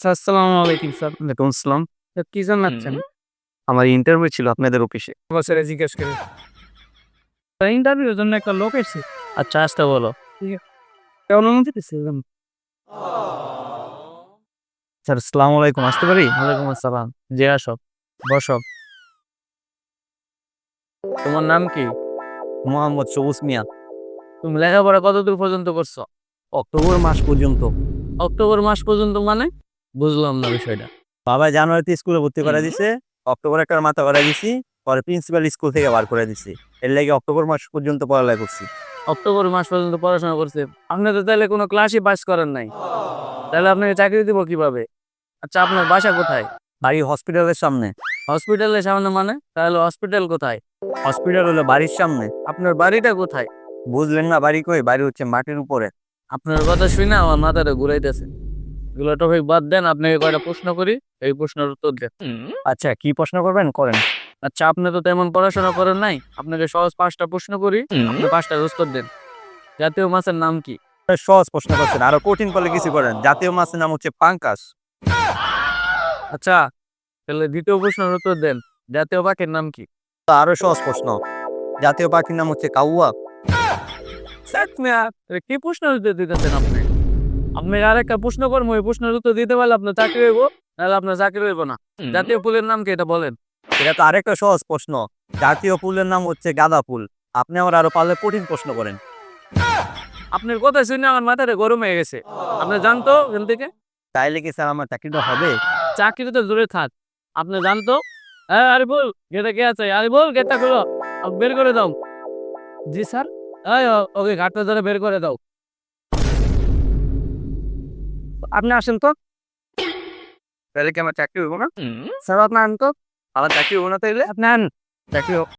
Sir আসসালামু আলাইকুম sir. ওয়ালাইকুম আসসালাম। স্যার কি জানাচ্ছেন? আমার ইন্টারভিউ ছিল আপনাদের অফিসে। বছরে জিজ্ঞেস করে স্যার ইন্টারভিউর জন্য একটা লোক এসেছে। আচ্ছা আসতে বলো। কেমন অনুমতি দিচ্ছে স্যার আসসালামু আলাইকুম আসতে পারি? ওয়ালাইকুম আসসালাম। আসো। বসো। তোমার নাম কি? মোহাম্মদ সবুজ মিয়া। তুমি লেখাপড়া কতদূর পর্যন্ত করছ? অক্টোবর মাস পর্যন্ত। অক্টোবর মাস পর্যন্ত মানে? বুঝলাম না বিষয়টা। বাবা জানুয়ারিতে স্কুলে ভর্তি করা দিছে অক্টোবর একটা মাথা করা দিছি পরে প্রিন্সিপাল স্কুল থেকে বার করে দিছি। এর লাগে অক্টোবর মাস পর্যন্ত পড়ালেখা করছি। অক্টোবর মাস পর্যন্ত পড়াশোনা করছে। আপনি তো তাহলে কোনো ক্লাসই পাস করেন নাই। তাহলে আপনাকে চাকরি দিব কীভাবে? আচ্ছা আপনার বাসা কোথায়? বাড়ি হসপিটালের সামনে। হসপিটালের সামনে মানে? তাহলে হসপিটাল কোথায়? হসপিটাল হলো বাড়ির সামনে। আপনার বাড়িটা কোথায়? বুঝলেন না বাড়ি কই? বাড়ি হচ্ছে মাটির উপরে। আপনার কথা শুনে আমার মাথাটা ঘুরাইতেছে। এগুলো টপিক বাদ দেন আপনাকে কয়টা প্রশ্ন করি? এই প্রশ্নের উত্তর দেন। আচ্ছা কি প্রশ্ন করবেন? করেন। আচ্ছা আপনি তো তেমন পড়াশোনা করেন নাই। আপনাকে সহজ পাঁচটা প্রশ্ন করি। আপনি পাঁচটার উত্তর দেন। জাতীয় মাছের নাম কি? সহজ প্রশ্ন করছেন। আরও কঠিন করলে কিছু করেন। জাতীয় মাছের নাম হচ্ছে পাঙ্কাস। আচ্ছা তাহলে দ্বিতীয় প্রশ্নের উত্তর দেন। জাতীয় পাখির নাম কি? আরও সহজ প্রশ্ন। জাতীয় পাখির নাম হচ্ছে কাউয়া কি প্রশ্নের উত্তর দিতেছেন আপনি? আপনি আর একটা প্রশ্ন করব ওই প্রশ্নের উত্তর দিতে পারলে আপনার চাকরি হইব নাহলে আপনার চাকরি হইব না। জাতীয় ফুলের নাম কি এটা বলেন? এটা তো আরেকটা সহজ প্রশ্ন। জাতীয় ফুলের নাম হচ্ছে গাঁদা ফুল। আপনি আমার আরও পারলে কঠিন প্রশ্ন করেন। আপনার কথা শুনে আমার মাথাটা গরম হয়ে গেছে। আপনি জানতো এখান থেকে? তাইলে কি স্যার আমার চাকরিটা হবে? চাকরি তো দূরে থাক। আপনি জানতো? হ্যাঁ আরে বল গেটে কে আছে? আরে বল গেটটা খুলো। বের করে দাও। জি স্যার? ওকে ঘাটটা ধরে বের করে দাও। আপনি আসেন তো। তাহলে কি আমার চাকরি হইব না? স্যার আপনি আন তো আমার চাকরি হইব না তাইলে? আপনি আন। চাকরি হোক